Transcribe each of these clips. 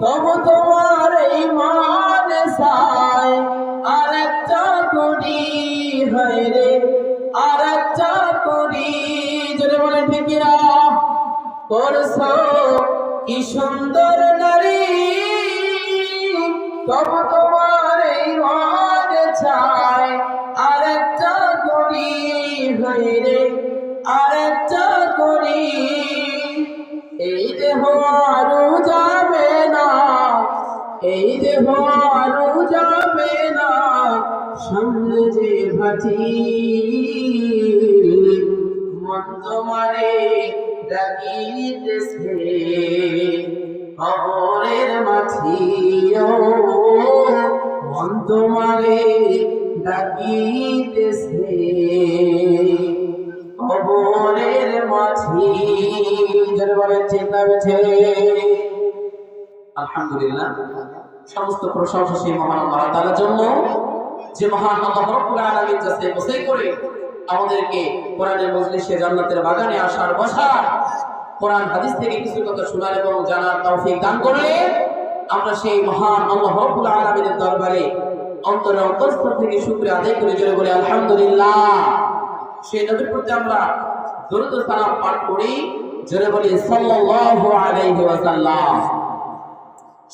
তবু তোমার এই মানে সাই আর একটা করি হয় রে আর একটা করি যদি বলে ঠিকিরা করছ কি সুন্দর নারী? তবু তোমার এই মানে চাই। আর একটা করি হয় রে আর একটা করি। এই দেহ আরও এই দেহ আরও যাবে না, সামনে যে ভাটি মন তোমারে ডাকিতেছে, খবরের মাছিও মন তোমারে ডাকিতেছে মাঝি যারা বলেন, চিন্তা বেছে আলহামদুলিল্লাহ। সমস্ত প্রশংসা সেই মহান আল্লাহ তাআলার জন্য। যে মহান আল্লাহ আলামিন যাতে করে আমাদেরকে কোরআনের মজলিসে জান্নাতের বাগানে আসার বসার কোরআন হাদিস থেকে কিছু কথা শোনার এবং জানার তৌফিক দান আমরা সেই মহান আল্লাহ রব্বুল আলামিনের দরবারে অন্তরে অন্তঃস্থল থেকে শুকরিয়া আদায় করে জোরে বলে আলহামদুলিল্লাহ। সেই নবীর প্রতি আমরা দরুদ সালাম পাঠ করি। জোরে বলি সাল্লাল্লাহু আলাইহি ওয়াসাল্লাম।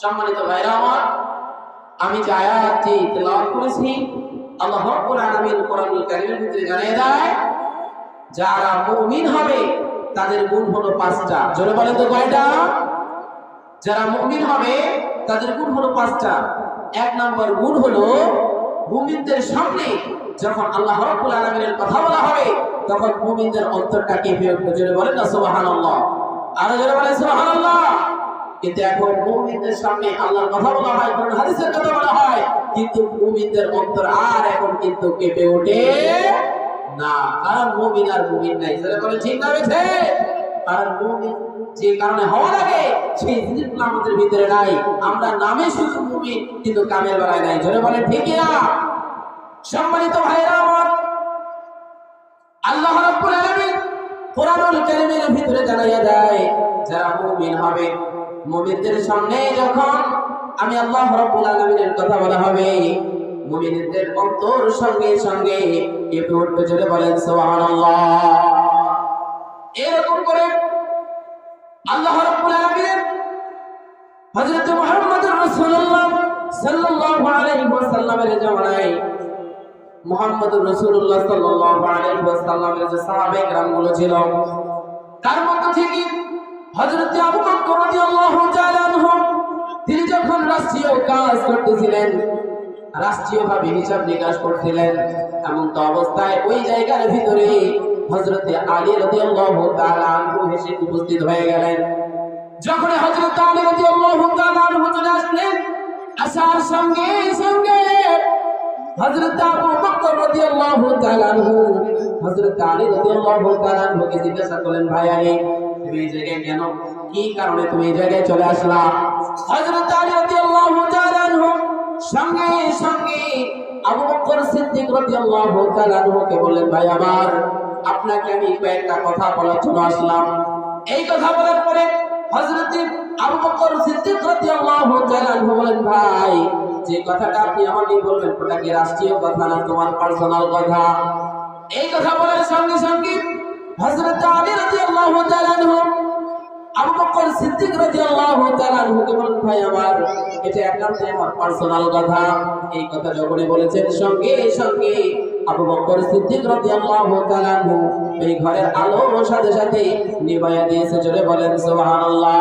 সম্মানিত ভাইরা আমার, আমি যে আয়াতটি তেলাওয়াত করেছি, আল্লাহ রাব্বুল আলামিন কোরআনুল কারীমের ভিতরে জানিয়ে দেয়, যারা মুমিন হবে, তাদের গুণ হলো পাঁচটা। জোরে বলেন তো কয়টা? যারা মুমিন হবে, তাদের গুণ হলো পাঁচটা। এক নম্বর গুণ হলো মুমিনদের সামনে যখন আল্লাহ রাব্বুল আলামিনের কথা বলা হবে, তখন মুমিনদের অন্তরটা কেঁপে উঠবে। জোরে বলেন না সুবহানাল্লাহ। আরও জোরে বলেন সুবহানাল্লাহ। কিন্তু এখন মুমিনদের সামনে আল্লাহর কথা বলা হয়, কোরআন হাদিসের কথা বলা হয়, কিন্তু মুমিনদের অন্তর আর এখন কিন্তু কেঁপে ওঠে না। কারণ মুমিন আর মুমিন নাই, জোরে বলেন ঠিক না বেছে কারণ মুমিন যে কারণে হওয়া লাগে, সেই জিনিসগুলো আমাদের ভিতরে নাই। আমরা নামে শুধু মুমিন, কিন্তু কামের বেলায় নাই, জোরে বলেন ঠিকই না সম্মানিত ভাইরা আমার, আল্লাহ রাব্বুল আলামিন কোরআনুল কারীমের ভিতরে জানাইয়া দেয়, যারা মুমিন হবে মুমিনদের সামনে যখন আমি আল্লাহ রাব্বুল আলামিনের কথা বলা হবে মুমিনদের অন্তর সঙ্গে সঙ্গে কেঁপে উঠবে জোরে বলেন সুবহানাল্লাহ এরকম করে আল্লাহ রাব্বুল আলামিন হযরত মুহাম্মদুর রাসূলুল্লাহ সাল্লাল্লাহু আলাইহি ওয়াসাল্লামের জামানায় মুহাম্মদুর রাসূলুল্লাহ সাল্লাল্লাহু আলাইহি ওয়াসাল্লামের যে সাহাবায়ে کرام গুলো ছিল তার মধ্য থেকে হযরত আবু বকর রাদিয়াল্লাহু তাআলা আনহু, তিনি যখন রাষ্ট্রীয় কাজ করতেছিলেন, রাষ্ট্রীয়ভাবে হিসাব নিকাশ করছিলেন এমন তো অবস্থায় ওই জায়গার ভিতরে হযরত আলী রাদিয়াল্লাহু তাআলা আনহু এসে উপস্থিত হয়ে গেলেন। যখন হযরত আলী রাদিয়াল্লাহু তাআলা আনহু চলে আসলেন, আসার সঙ্গে সঙ্গে হযরত আবু বকর রাদিয়াল্লাহু তাআলা আনহু, হযরত আলী রাদিয়াল্লাহু তাআলা আনহুকে জিজ্ঞাসা করলেন, ভাই আলী তুমি এই জায়গায় কেন? কি কারণে তুমি এই জায়গায় চলে আসলা? হযরত আলী রাদিয়াল্লাহু তাআলা সঙ্গে সঙ্গে আবু বকর সিদ্দিক রাদিয়াল্লাহু তাআলা ভাই আমার, আপনাকে আমি কয়েকটা কথা বলার জন্য আসলাম। এই কথা বলার পরে হযরত আবু বকর সিদ্দিক রাদিয়াল্লাহু তাআলা বলেন, ভাই, যে কথাটা আপনি আমাকে বলবেন ওটা কি রাষ্ট্রীয় কথা না তোমার পার্সোনাল কথা? এই কথা বলার সঙ্গে সঙ্গে হযরত আলী রাদিয়াল্লাহু তাআলা আবু বকর সিদ্দিক রাদিয়াল্লাহু তাআলা বলেন, ভাই আমার, এটা একান্তই আমার পার্সোনাল কথা। এই কথা যখনই বলেছেন, সঙ্গে সঙ্গে আবু বকর সিদ্দিক রাদিয়াল্লাহু তাআলা এই ঘরের আলোর সাথে সাথে নিভাইয়া দিয়েছে, জোরে বলেন, সুবহানাল্লাহ।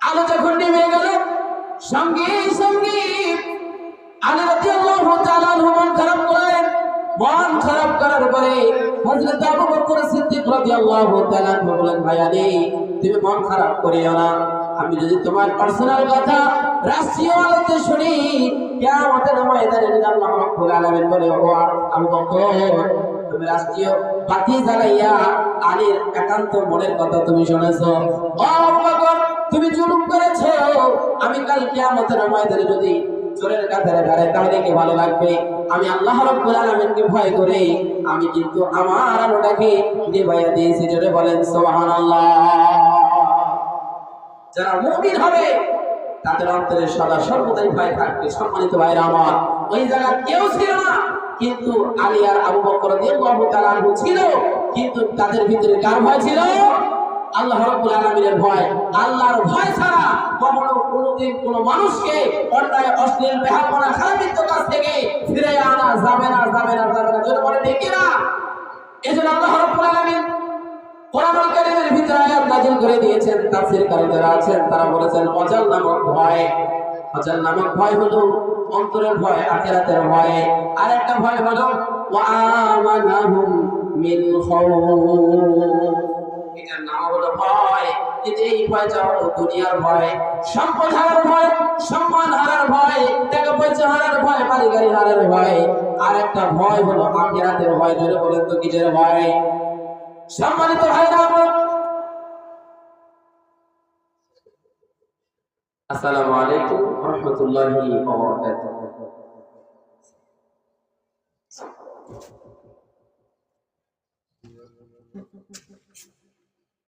আলো যখন নেমে গেল, সঙ্গে সঙ্গে আলী রাদিয়াল্লাহু তাআলা মন খারাপ করলেন মন খারাপ করার পরে হযরত আবু বকর সিদ্দিক রাদিয়াল্লাহু তাআলা তুমি মন খারাপ করিও না। আমি যদি তোমার পার্সোনাল কথা রাষ্ট্রীয় আলোতে শুনি, কিয়ামতের ময়দানে যদি আল্লাহ রাব্বুল আলামিন বলে ও আবু বকর, তুমি রাষ্ট্রীয় জ্বালাইয়া আলীর একান্ত মনের কথা তুমি শুনেছো। ও আবু বকর, তুমি জুলুম করেছ। আমি কাল কিয়ামতের ময়দানে যদি চোরের কাতারে দাঁড়ায় তাহলে কি ভালো লাগবে? আমি আল্লাহ রাব্বুল আলামিনকে ভয় করে। আমি কিন্তু আমার আলোটাকে নিভাইয়া দিয়েছি, জোরে বলেন, সুবহানাল্লাহ। যারা মুমিন হবে, তাদের অন্তরে সদা সর্বদাই ভয় থাকবে। সম্মানিত ভাইরা আমার, ওই জায়গা কেউ ছিল না, কিন্তু আলী আর আবু বকর রাদিয়াল্লাহু তাআলা ছিল, কিন্তু তাদের ভিতরে কার ভয় ছিল? আল্লাহ রাব্বুল আলামিনের ভয়। আল্লাহর ভয় ছাড়া কখনো কোনোদিন কোনো মানুষকে অন্যায়, অশ্লীল বেহাপনা খারাপিত কাছ থেকে ফিরে আনা যাবে না যাবে না যাবে না। যদি বলে ঠিক না, এজন্য আল্লাহ রাব্বুল আলামিন কোরআনুল কারীমের ভিতরে আয়াত নাযিল করে দিয়েছেন তাফসীরকারী যারা আছেন, তারা বলেছেন, অজাল নামক ভয়। অজাল নামক ভয় হলো অন্তরের ভয়, আখিরাতের ভয়। আর একটা ভয় হলো, ওয়া আমানাহুম মিন খাউফ এটার নাম হলো ভয়। কিন্তু এই দুনিয়ার ভয়। সম্পদ হারার ভয়, সম্মান হারার ভয়, টাকা পয়সা হারার ভয় বাড়ি হারার ভয়। আর একটা ভয় হলো আখিরাতের ভয়, ধরে বলেন তো কিসের ভয়? সম্মানিত ভাইরা, আসসালামু আলাইকুম রাহমাতুল্লাহি ওয়া বারাকাতুহু।